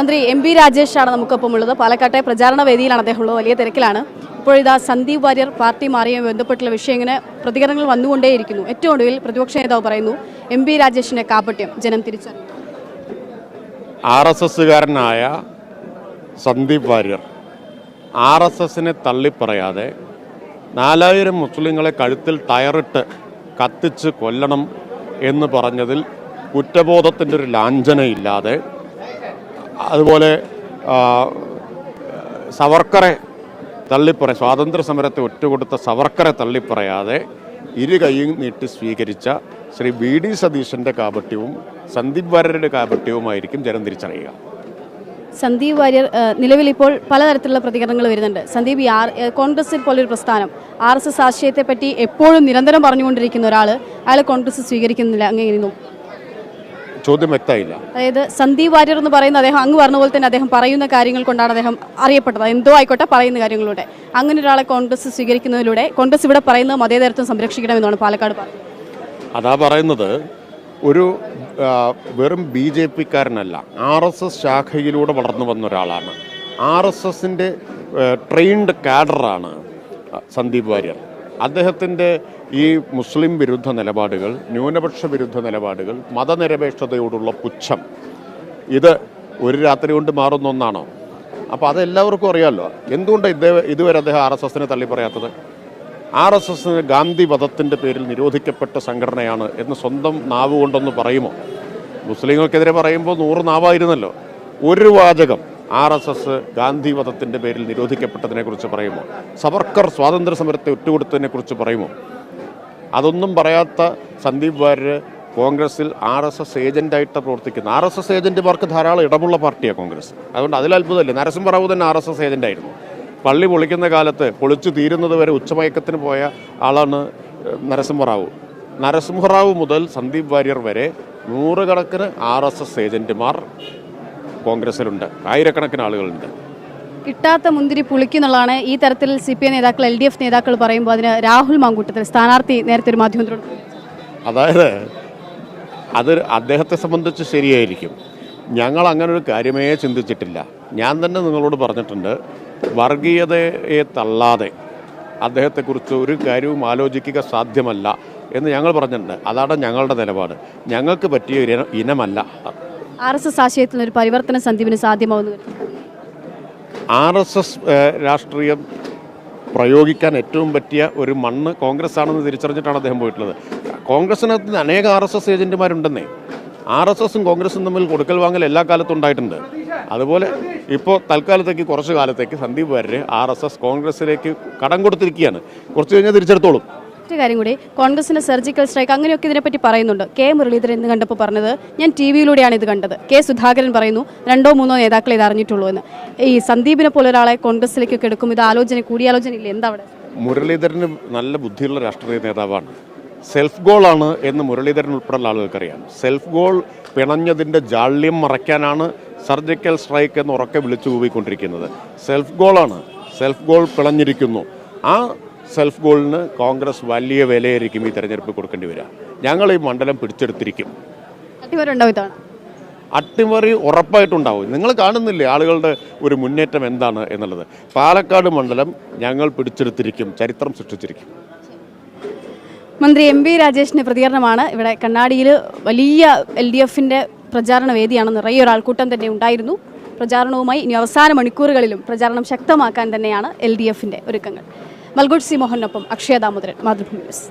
മന്ത്രി M P രാജേഷാണ് നമുക്കൊപ്പം ഉള്ളത്. പാലക്കാട്ടെ പ്രചാരണ വേദിയിലാണ് അദ്ദേഹം ഉള്ളത്. വലിയ തിരക്കിലാണ്. ഇപ്പോഴിതാ സന്ദീപ് വാര്യർ പാർട്ടി മാറിയുമായി ബന്ധപ്പെട്ടുള്ള വിഷയം ഇങ്ങനെ പ്രതികരണങ്ങൾ വന്നുകൊണ്ടേയിരിക്കുന്നു. ഏറ്റവും ഒടുവിൽ പ്രതിപക്ഷ നേതാവ് പറയുന്നു എം പി രാജേഷിന്റെ കാപട്യം ജനം തിരിച്ചറിഞ്ഞു ആർ എസ് എസ്സുകാരനായ സന്ദീപ് വാര്യർ ആർ എസ് എസിനെ തള്ളിപ്പറയാതെ നാലായിരം മുസ്ലിങ്ങളെ കഴുത്തിൽ ടയറിട്ട് കത്തിച്ച് കൊല്ലണം എന്ന് പറഞ്ഞതിൽ കുറ്റബോധത്തിന്റെ ഒരു ലാഞ്ചനയില്ലാതെ അതുപോലെ സവർക്കറെ തള്ളിപ്പറ സ്വാതന്ത്ര്യ സമരത്തെ ഒറ്റുകൊടുത്ത സവർക്കറെ തള്ളിപ്പറയാതെ ഇരു കൈയും നീട്ടി സ്വീകരിച്ച ശ്രീ വി ഡി സതീശന്റെ കാപട്യവും സന്ദീപ് വാര്യരുടെ കാപട്യവുമായിരിക്കും ജനം തിരിച്ചറിയുക. സന്ദീപ് വാര്യർ നിലവിൽ ഇപ്പോൾ പലതരത്തിലുള്ള പ്രതികരണങ്ങൾ വരുന്നുണ്ട്. സന്ദീപ് ആർ കോൺഗ്രസിൽ പോലൊരു പ്രസ്ഥാനം. ആർ എസ് എസ് ആശയത്തെപ്പറ്റി എപ്പോഴും നിരന്തരം പറഞ്ഞുകൊണ്ടിരിക്കുന്ന ഒരാൾ അയാൾ കോൺഗ്രസ് സ്വീകരിക്കുന്നില്ല. അങ്ങനെ ചോദ്യം വ്യക്തമായില്ല. അതായത് സന്ദീപ് വാര്യർ എന്ന് പറയുന്ന അദ്ദേഹം അങ്ങ് പറഞ്ഞ പോലെ തന്നെ അദ്ദേഹം പറയുന്ന കാര്യങ്ങൾ കൊണ്ടാണ് അദ്ദേഹം അറിയപ്പെട്ടത്. എന്തോ ആയിക്കോട്ടെ പറയുന്ന കാര്യങ്ങളിലൂടെ. അങ്ങനെ ഒരാളെ കോൺഗ്രസ് സ്വീകരിക്കുന്നതിലൂടെ കോൺഗ്രസ് ഇവിടെ പറയുന്നത് മതേതരത്വം സംരക്ഷിക്കണമെന്നാണ് പാലക്കാട് പറഞ്ഞത് അതാ പറയുന്നത് ഒരു വെറും ബി ജെ പിക്കാരനല്ല ആർ എസ് എസ് ശാഖയിലൂടെ വളർന്നു വന്ന ഒരാളാണ്. ആർ എസ് എസിന്റെ ട്രെയിൻഡ് കാഡറാണ് സന്ദീപ് വാര്യർ. അദ്ദേഹത്തിന്റെ ഈ മുസ്ലിം വിരുദ്ധ നിലപാടുകൾ ന്യൂനപക്ഷ വിരുദ്ധ നിലപാടുകൾ മതനിരപേക്ഷതയോടുള്ള പുച്ഛം ഇത് ഒരു രാത്രി കൊണ്ട് മാറുന്ന ഒന്നാണോ? അപ്പോൾ അതെല്ലാവർക്കും അറിയാമല്ലോ എന്തുകൊണ്ട് ഇദ്ദേഹം ഇതുവരെ അദ്ദേഹം ആർ എസ് എസിനെ തള്ളി പറയാത്തത് ആർ എസ് എസ് ഗാന്ധി വധത്തിന്റെ പേരിൽ നിരോധിക്കപ്പെട്ട സംഘടനയാണ് എന്ന് സ്വന്തം നാവ് കൊണ്ടൊന്ന് പറയുമോ? മുസ്ലിങ്ങൾക്കെതിരെ പറയുമ്പോൾ നൂറ് നാവായിരുന്നല്ലോ. ഒരു വാചകം ആർ എസ് എസ് ഗാന്ധി വധത്തിന്റെ പേരിൽ നിരോധിക്കപ്പെട്ടതിനെക്കുറിച്ച് പറയുമോ? സവർക്കർ സ്വാതന്ത്ര്യ സമരത്തെ ഒറ്റുകൊടുത്തതിനെക്കുറിച്ച് പറയുമോ? അതൊന്നും പറയാത്ത സന്ദീപ് വാര്യർ കോൺഗ്രസിൽ ആർ എസ് എസ് ഏജന്റായിട്ട് പ്രവർത്തിക്കുന്ന. ആർ എസ് എസ് ഏജന്റുമാർക്ക് ധാരാളം ഇടമുള്ള പാർട്ടിയാണ് കോൺഗ്രസ്. അതുകൊണ്ട് അതിൽ അത്ഭുതമില്ല. നരസിംഹറാവു തന്നെ ആർ എസ് എസ് ഏജന്റായിരുന്നു. പള്ളി പൊളിക്കുന്ന കാലത്ത് പൊളിച്ചു തീരുന്നത് വരെ ഉച്ചമയക്കത്തിന് പോയ ആളാണ് നരസിംഹറാവു. നരസിംഹറാവു മുതൽ സന്ദീപ് വാര്യർ വരെ നൂറുകണക്കിന് ആർ എസ് എസ് ഏജന്റുമാർ കോൺഗ്രസിലുണ്ട് ആയിരക്കണക്കിന് ആളുകളുണ്ട്. കിട്ടാത്ത മുന്തിരി പുളിക്കുന്നുള്ളതാണ് ഈ തരത്തിൽ സി പി ഐ നേതാക്കൾ എൽ ഡി എഫ് നേതാക്കൾ പറയുമ്പോൾ അതിന് രാഹുൽ മാങ്കൂട്ടത്തിൽ സ്ഥാനാർത്ഥി നേരത്തെ ഒരു മാധ്യമത്തിനോട് അതായത് അത് അദ്ദേഹത്തെ സംബന്ധിച്ച് ശരിയായിരിക്കും. ഞങ്ങൾ അങ്ങനെ ഒരു കാര്യമേ ചിന്തിച്ചിട്ടില്ല. ഞാൻ തന്നെ നിങ്ങളോട് പറഞ്ഞിട്ടുണ്ട് വർഗീയതയെ തള്ളാതെ അദ്ദേഹത്തെക്കുറിച്ച് ഒരു കാര്യവും ആലോചിക്കുക സാധ്യമല്ല എന്ന് ഞങ്ങൾ പറഞ്ഞിട്ടുണ്ട്. അതാണ് ഞങ്ങളുടെ നിലപാട്. ഞങ്ങൾക്ക് പറ്റിയ ഒരു ഇന- ഇനമല്ല ആർ എസ് എസ് ആശയത്തിൽ ഒരു പരിവർത്തനം സന്ദീപിന് സാധ്യമാവുന്നു. ആർ എസ് എസ് രാഷ്ട്രീയം പ്രയോഗിക്കാൻ ഏറ്റവും പറ്റിയ ഒരു മണ്ണ് കോൺഗ്രസ് ആണെന്ന് തിരിച്ചറിഞ്ഞിട്ടാണ് അദ്ദേഹം പോയിട്ടുള്ളത്. കോൺഗ്രസിനകത്ത് അനേക ആർ എസ് എസ് ഏജന്റുമാരുണ്ടെന്നേ ആർ എസ് എസും കോൺഗ്രസും തമ്മിൽ കൊടുക്കൽ വാങ്ങൽ എല്ലാ കാലത്തും ഉണ്ടായിട്ടുണ്ട്. അതുപോലെ ഇപ്പോൾ തൽക്കാലത്തേക്ക് കുറച്ച് കാലത്തേക്ക് Sandeep Warrier R S S കോൺഗ്രസിലേക്ക് കടം കൊടുത്തിരിക്കുകയാണ്. കുറച്ച് കഴിഞ്ഞാൽ തിരിച്ചെടുത്തോളും. മറ്റു കാര്യം കൂടി കോൺഗ്രസിന്റെ സർജിക്കൽ സ്ട്രൈക്ക് അങ്ങനെയൊക്കെ ഇതിനെപ്പറ്റി പറയുന്നുണ്ട്. കെ മുരളീധരൻ ഇന്ന് കണ്ടപ്പോൾ പറഞ്ഞത് ഞാൻ ടി വിയിലൂടെയാണ് ഇത് കണ്ടത്. കെ സുധാകരൻ പറയുന്നു രണ്ടോ മൂന്നോ നേതാക്കളെ ഇത് അറിഞ്ഞിട്ടുള്ളൂ എന്ന്. ഈ സന്ദീപിനെ പോലെ ഒരാളെ കോൺഗ്രസിലേക്കൊക്കെ എടുക്കും ഇത് ആലോചന കൂടിയാലോചന ഇല്ല എന്താ അവിടെ? മുരളീധരന് നല്ല ബുദ്ധിയുള്ള രാഷ്ട്രീയ നേതാവാണ്. സെൽഫ് ഗോൾ ആണ് എന്ന് മുരളീധരൻ ഉൾപ്പെടെയുള്ള ആളുകൾക്കറിയാം. സെൽഫ് ഗോൾ പിണഞ്ഞതിന്റെ ജാള്യം മറയ്ക്കാനാണ് സർജിക്കൽ സ്ട്രൈക്ക് എന്ന് ഉറക്കെ വിളിച്ചു കൂവിക്കൊണ്ടിരിക്കുന്നത്. സെൽഫ് ഗോളാണ് സെൽഫ് ഗോൾ പിളഞ്ഞിരിക്കുന്നു ആ സെൽഫ് ഗോളിന് കോൺഗ്രസ് വലിയ വിലയായിരിക്കും ഈ തെരഞ്ഞെടുപ്പ് കൊടുക്കേണ്ടി വരിക. ഞങ്ങൾ ഈ മണ്ഡലം പിടിച്ചെടുത്തിരിക്കും. അട്ടിമറി ഉറപ്പായിട്ടുണ്ടാവും. നിങ്ങൾ കാണുന്നില്ലേ ആളുകളുടെ ഒരു മുന്നേറ്റം എന്താണ് എന്നുള്ളത്. പാലക്കാട് മണ്ഡലം ഞങ്ങൾ പിടിച്ചെടുത്തിരിക്കും ചരിത്രം സൃഷ്ടിച്ചിരിക്കും. മന്ത്രി എം വി രാജേഷിന്റെ പ്രതികരണമാണ് ഇവിടെ കണ്ണാടിയിൽ വലിയ എൽ ഡി എഫിന്റെ പ്രചാരണ വേദിയാണ്. നിറയെ ഒരാൾക്കൂട്ടം തന്നെ ഉണ്ടായിരുന്നു. പ്രചാരണവുമായി ഇനി അവസാന മണിക്കൂറുകളിലും പ്രചാരണം ശക്തമാക്കാൻ തന്നെയാണ് എൽ ഡി എഫിന്റെ ഒരുക്കങ്ങൾ. മൽഗുഡ് സി മോഹനൊപ്പം അക്ഷയ ദാമോദരൻ മാതൃഭൂമി ന്യൂസ്.